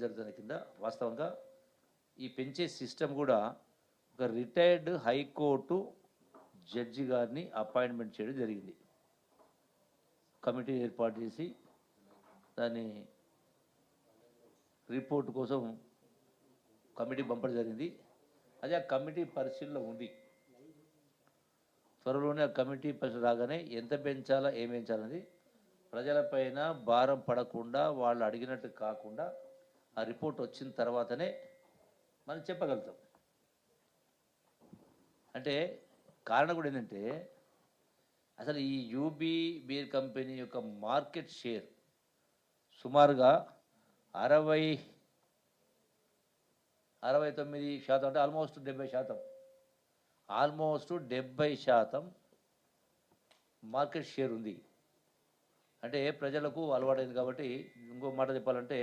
జరుగుతున్న కింద వాస్తవంగా ఈ పెంచే సిస్టమ్ కూడా ఒక రిటైర్డ్ హైకోర్టు జడ్జి గారిని అపాయింట్మెంట్ చేయడం జరిగింది. కమిటీ ఏర్పాటు చేసి దాన్ని రిపోర్ట్ కోసం కమిటీ పంపడం జరిగింది. అది ఆ కమిటీ పరిశీలనలో ఉంది. త్వరలోనే ఆ కమిటీ పరిశీలన రాగానే ఎంత పెంచాలా ఏం పెంచాలనేది ప్రజలపైన భారం పడకుండా వాళ్ళు అడిగినట్టు కాకుండా ఆ రిపోర్ట్ వచ్చిన తర్వాతనే మనం చెప్పగలుగుతాం. అంటే కారణం కూడా ఏంటంటే అసలు ఈ యూబీ బీర్ కంపెనీ యొక్క మార్కెట్ షేర్ సుమారుగా అరవై అరవై తొమ్మిది శాతం అంటే ఆల్మోస్ట్ డెబ్బై శాతం ఆల్మోస్ట్ డెబ్బై శాతం మార్కెట్ షేర్ ఉంది. అంటే ప్రజలకు అలవాటైంది కాబట్టి ఇంకో మాట చెప్పాలంటే